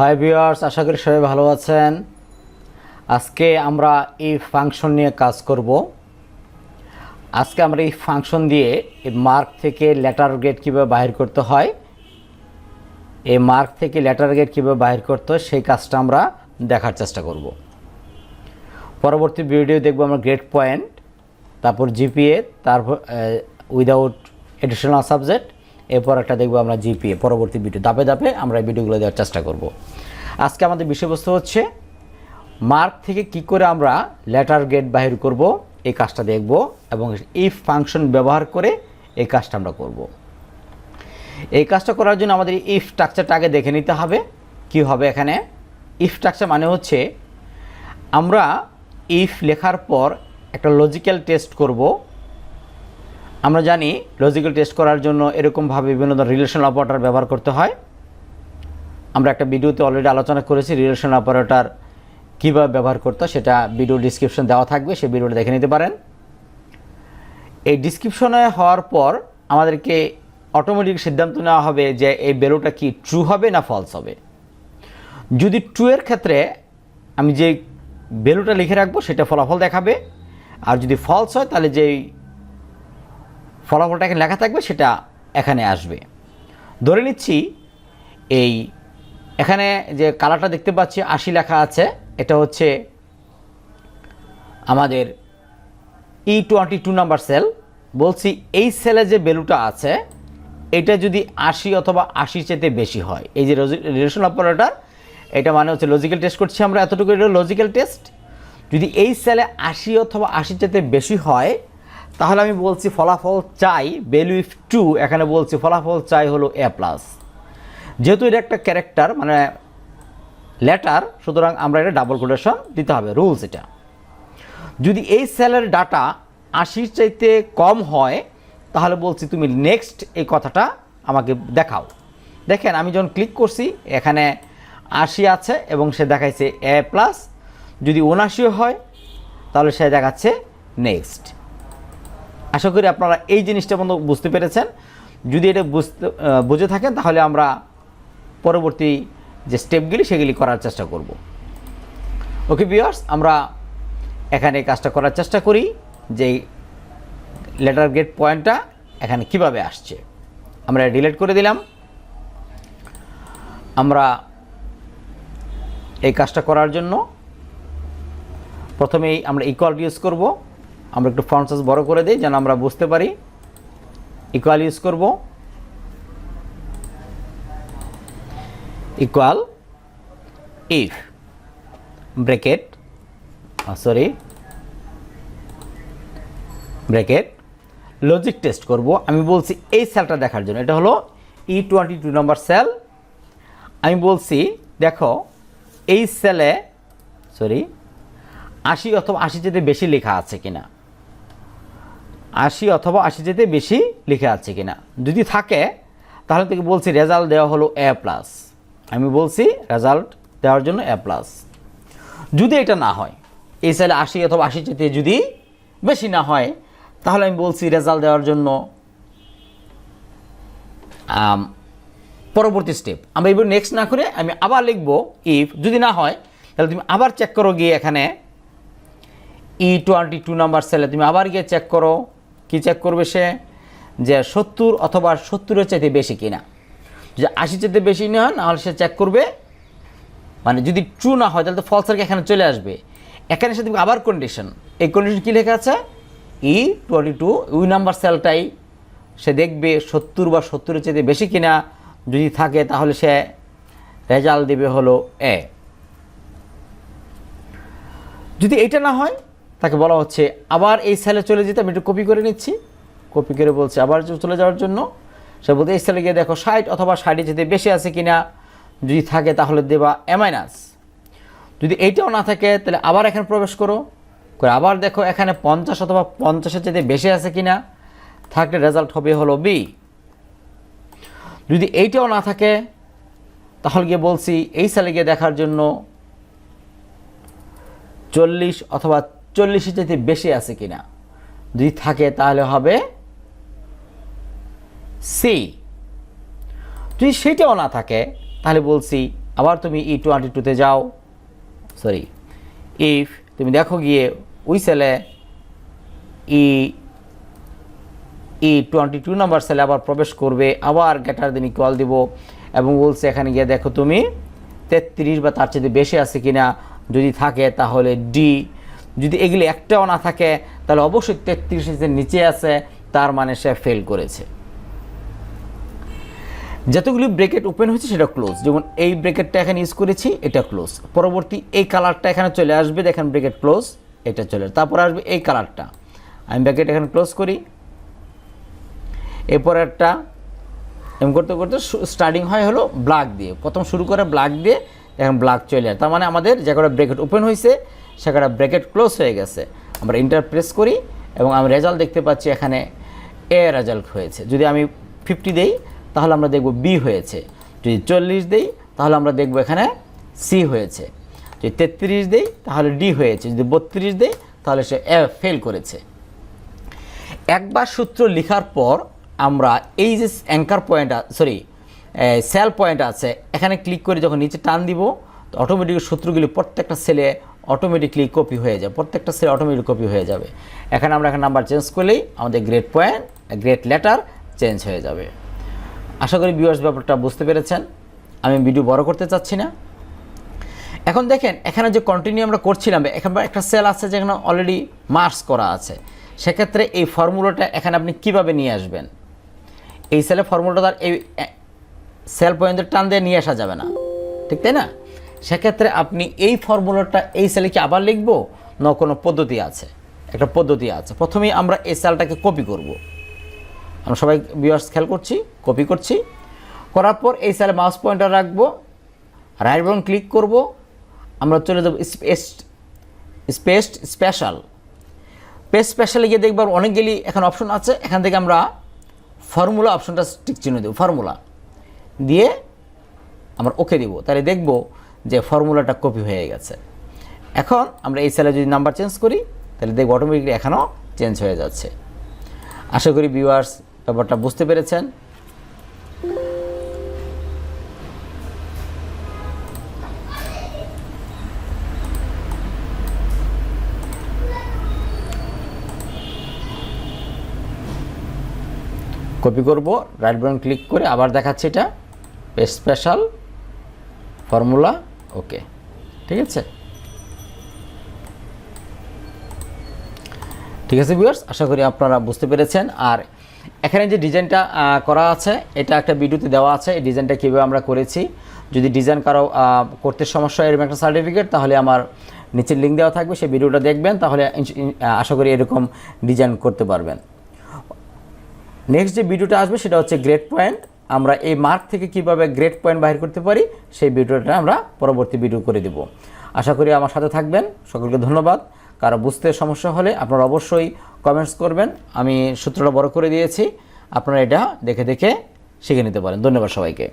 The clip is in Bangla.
হাই ভিউয়ার্স আশা করি সবাই ভালো আছেন। আজকে আমরা এই ফাংশন নিয়ে কাজ করব। আজকে আমরা এই ফাংশন দিয়ে এই মার্ক থেকে লেটার গেট কীভাবে বাহির করতে হয়, এই মার্ক থেকে লেটার গেট কীভাবে বাহির করতে হয়, সেই কাজটা আমরা দেখার চেষ্টা করব। পরবর্তী ভিডিও দেখব আমরা গ্রেড পয়েন্ট তারপর জিপিএ তারপর উইদাউট এডিশনাল সাবজেক্ট এরপর একটা দেখব আমরা জিপিএ, পরবর্তী ভিডিও। ধাপে ধাপে আমরা এই ভিডিওগুলো দেওয়ার চেষ্টা করব। আজকে আমাদের বিষয়বস্তু হচ্ছে, মার্ক থেকে কি করে আমরা লেটার গেট বাহির করব, এই কাজটা দেখব এবং এই ফাংশন ব্যবহার করে এই কাজটা আমরা করব। এই কাজটা করার জন্য আমাদের ইফ স্ট্রাকচারটা আগে দেখে নিতে হবে, কি হবে এখানে। ইফ স্ট্রাকচার মানে হচ্ছে, আমরা ইফ লেখার পর একটা লজিক্যাল টেস্ট করব আমরা জানি লজিক্যাল টেস্ট করার জন্য এরকমভাবে বিভিন্ন ধরনের রিলেশন অপারেটর ব্যবহার করতে হয়। আমরা একটা ভিডিওতে অলরেডি আলোচনা করেছি রিলেশন অপারেটর কীভাবে ব্যবহার করতে সেটা ভিডিও ডিসক্রিপশন দেওয়া থাকবে, সেই ভিডিওটা দেখে নিতে পারেন। এই ডিসক্রিপশনে হওয়ার পর আমাদেরকে অটোমেটিক সিদ্ধান্ত নেওয়া হবে যে এই ভ্যালুটা কি ট্রু হবে না ফলস হবে। যদি ট্রু এর ক্ষেত্রে আমি যে ভ্যালুটা লিখে রাখব, সেটা ফলাফল দেখাবে। আর যদি ফলস হয়, তাহলে যেই ফলাফলটা এখানে লেখা থাকবে, সেটা এখানে আসবে। ধরে নিচ্ছি এই এখানে যে কালারটা দেখতে পাচ্ছি, আশি লেখা আছে, এটা হচ্ছে আমাদের E twenty two number cell বলছি এই সেলে যে ভ্যালুটা আছে, এটা যদি আশি অথবা আশি চেতে বেশি হয়, এই যে রিলেশন অপারেটর এটা মানে হচ্ছে লজিক্যাল টেস্ট করছি আমরা, এতটুকু এটা লজিক্যাল টেস্ট যদি এই সেলে আশি অথবা আশি চেতে বেশি হয় তাহলে আমি বলছি ফলাফল চাই ভ্যালু ইফ টু এখানে বলছি ফলাফল চাই হলো এ প্লাস যেহেতু এটা একটা ক্যারেক্টার মানে লেটার সুতরাং আমরা এটা ডাবল কোটেশন দিতে হবে রুলস এটা. যদি এই সেলের ডাটা আশির চাইতে কম হয়, তাহলে বলছি তুমি নেক্সট এই কথাটা আমাকে দেখাও। দেখেন, আমি যখন ক্লিক করছি, এখানে আশি আছে এবং সে দেখাইছে এ প্লাস যদি উনাশিও হয়, তাহলে সে দেখাচ্ছে নেক্সট আশা করি আপনারা এই জিনিসটা বন্ধু বুঝতে পেরেছেন। যদি এটা বুঝতে বুঝে থাকেন, তাহলে আমরা পরবর্তী যে স্টেপগুলি, সেগুলি করার চেষ্টা করব। ওকে বিয়ার্স আমরা এখানে কাজটা করার চেষ্টা করি যে লেটার গেট পয়েন্টটা এখানে কীভাবে আসছে। আমরা ডিলিট করে দিলাম। আমরা এই কাজটা করার জন্য প্রথমেই আমরা ইকুয়াল ইউজ করব। আমরা একটু ফন্ট সাইজ বড় করে দিই যেন আমরা বুঝতে পারি। ইকুয়াল ইউজ করব। Equal if bracket sorry bracket logic test করব। আমি বলছি এই সেলটা দেখার জন্য। এটা হলো E twenty two number cell আমি বলছি, দেখো, এই সেলে সরি আশি অথবা আশি যেতে বেশি লেখা আছে কিনা। আশি অথবা আশি যেতে বেশি লিখে আছে কিনা। যদি থাকে, তাহলে থেকে বলছি রেজাল্ট দেওয়া হলো এ প্লাস আমি বলছি রেজাল্ট দেওয়ার জন্য এ প্লাস যদি এটা না হয়, এই সাইলে আশি অথবা আশি যেতে যদি বেশি না হয়, তাহলে আমি বলছি রেজাল্ট দেওয়ার জন্য পরবর্তী স্টেপ আমরা এবার নেক্সট না করে আমি আবার লিখব ইফ যদি না হয়, তাহলে তুমি আবার চেক করো গিয়ে এখানে ই টোয়েন্টি টু নাম্বার সেলে তুমি আবার গিয়ে চেক করো। কি চেক করবে সে? যে সত্তর অথবা সত্তরের চাইতে বেশি কিনা। যদি আশি চাইতে বেশি না হয় নাহলে সে চেক করবে। মানে যদি ট্রু না হয়, তাহলে তো ফলস এখানে চলে আসবে। এখানে সে তুমি আবার কন্ডিশন এই কন্ডিশন কী লেখা আছে? E twenty two we number সেলটাই সে দেখবে সত্তর বা সত্তরের চাইতে বেশি কিনা। যদি থাকে, তাহলে সে রেজাল্ট দেবে হলো এ যদি এটা না হয় তাকে বলা হচ্ছে, আবার এই সেলে চলে যেতে, আমি একটু কপি করে নিচ্ছি। কপি করে বলছে, আবার চলে যাওয়ার জন্য? সে বলতে এই সেলে গিয়ে দেখো, ষাট অথবা ষাটে যেতে বেশি আছে কিনা, যদি থাকে তাহলে দেবা এ মাইনাস যদি এইটাও না থাকে, তাহলে আবার এখানে প্রবেশ করো। করে আবার দেখো, এখানে পঞ্চাশ অথবা পঞ্চাশের যেতে বেশি আছে কিনা, থাকলে রেজাল্ট হবে হলো বি যদি এইটাও না থাকে, তাহলে গিয়ে বলছি, এই সালে গিয়ে দেখার জন্য চল্লিশ অথবা চল্লিশের চাইতে বেশি আছে কিনা? যদি থাকে তাহলে হবে সি যদি সেটাও না থাকে, তাহলে বলছি আবার তুমি ই টোয়েন্টি টুতে যাও। সরি ইফ তুমি দেখো গিয়ে ওই সেলে E E twenty two number সেলে আবার প্রবেশ করবে, আবার গেটার দিন ইকুয়াল দিব এবং বলছে এখানে গিয়ে দেখো তুমি তেত্রিশ বা তার চেয়ে বেশি আছে কিনা। যদি থাকে তাহলে ডি যদি এগুলি একটাও না থাকে, তাহলে অবশ্যই তেত্রিশের নিচে আছে, তার মানে সে ফেল করেছে। যতগুলি ব্রেকেট ওপেন হয়েছে, সেটা ক্লোজ যেমন এই ব্রেকেটটা এখানে ইউজ করেছি, এটা ক্লোজ পরবর্তী এই কালারটা এখানে চলে আসবে, দেখেন ব্রেকেট ক্লোজ এটা চলে তারপর আসবে এই কালারটা আমি ব্রেকেট এখানে ক্লোজ করি। এরপর একটা এম করতে করতে স্টার্টিং হয় হলো ব্ল্যাক দিয়ে। প্রথম শুরু করে ব্ল্যাক দিয়ে, এখন ব্ল্যাক চলে আসে। তার মানে আমাদের যে কটা ব্রেকেট ওপেন হয়েছে সে কটা ব্রেকেট ক্লোজ হয়ে গেছে। আমরা ইন্টার প্রেস করি এবং আমি রেজাল্ট দেখতে পাচ্ছি এখানে এ রেজাল্ট হয়েছে। যদি আমি ফিফটি দেই, তাহলে আমরা দেখব বি হয়েছে। যদি চল্লিশ দেই, তাহলে আমরা দেখব এখানে সি হয়েছে। যদি তেত্রিশ দেই, তাহলে ডি হয়েছে। যদি বত্রিশ দেই, তাহলে সে এ ফেল করেছে। একবার সূত্র লেখার পর আমরা এই যে anchor point sorry cell point আছে, এখানে ক্লিক করে যখন নিচে টান দিব, তো অটোমেটিক সূত্রগুলি প্রত্যেকটা সেলে অটোমেটিকলি কপি হয়ে যাবে প্রত্যেকটা সেলে অটোমেটিক কপি হয়ে যাবে। এখানে আমরা এখানে নাম্বার চেঞ্জ করলেই আমাদের grade point grade letter change হয়ে যাবে। আশা করি ভিউয়ার্স ব্যাপারটা বুঝতে পেরেছেন। আমি ভিডিও বড় করতে চাচ্ছি না। এখন দেখেন, এখানে যে কন্টিনিউ আমরা করছিলাম, এখানে একটা সেল আছে যেখানে অলরেডি মার্কস করা আছে। সেক্ষেত্রে এই ফর্মুলাটা এখানে আপনি কীভাবে নিয়ে আসবেন? এই সেলে ফর্মুলাটা তার এই সেল পয়েন্টের টান দিয়ে নিয়ে আসা যাবে না। ঠিক তাই না? সেক্ষেত্রে আপনি এই ফর্মুলাটা এই সেলে কি আবার লিখব? না, কোনো পদ্ধতি আছে। একটা পদ্ধতি আছে। প্রথমেই আমরা এই সেলটাকে কপি করব। আমরা সবাই ভিউয়ার্স খেয়াল করছি? কপি করছি। করার পর এই সেলে মাউস পয়েন্টার রাখব। রাইট বাটন ক্লিক করব। আমরা চলে যাব স্পেস্ট স্পেস্ট স্পেশাল পেজ স্পেশালে গিয়ে দেখবার অনেকগুলি এখন অপশন আছে। এখান থেকে আমরা ফর্মুলা অপশনটা টিক চিহ্ন দেবো ফর্মুলা দিয়ে আমরা ওকে দেবো। তাহলে দেখব যে ফর্মুলাটা কপি হয়ে গেছে। এখন আমরা এই সেলে যদি নাম্বার চেঞ্জ করি, তাহলে দেখব অটোমেটিকলি এখনও চেঞ্জ হয়ে যাচ্ছে। আশা করি ভিউয়ার্স ব্যাপারটা বুঝতে পেরেছেন। কপি করব রাইট বাটন ক্লিক করে আবার দেখাচ্ছে এটা। স্পেশাল ফর্মুলা ওকে, ঠিক আছে? ঠিক আছে ভিউয়ার্স আশা করি আপনারা বুঝতে পেরেছেন। আর এখানে যে ডিজাইনটা করা আছে, এটা একটা ভিডিওতে দেওয়া আছে। এই ডিজাইনটা কীভাবে আমরা করেছি? যদি ডিজাইন কারও করতে সমস্যা হয় এরকম একটা সার্টিফিকেট তাহলে আমার নিচের লিঙ্ক দেওয়া থাকবে, সেই ভিডিওটা দেখবেন। তাহলে আশা করি এরকম ডিজাইন করতে পারবেন। নেক্সট যে ভিডিওটা আসবে, সেটা হচ্ছে গ্রেড পয়েন্ট আমরা এই মার্ক থেকে কীভাবে গ্রেড পয়েন্ট বাহির করতে পারি, সেই ভিডিওটা আমরা পরবর্তী ভিডিও করে দেব। আশা করি আমার সাথে থাকবেন। সকলকে ধন্যবাদ। কারও বুঝতে সমস্যা হলে আপনারা অবশ্যই কমেন্টস করবেন। আমি সূত্রটা বড় করে দিয়েছি। আপনারা এটা দেখে দেখে শিখে নিতে পারেন। ধন্যবাদ সবাইকে।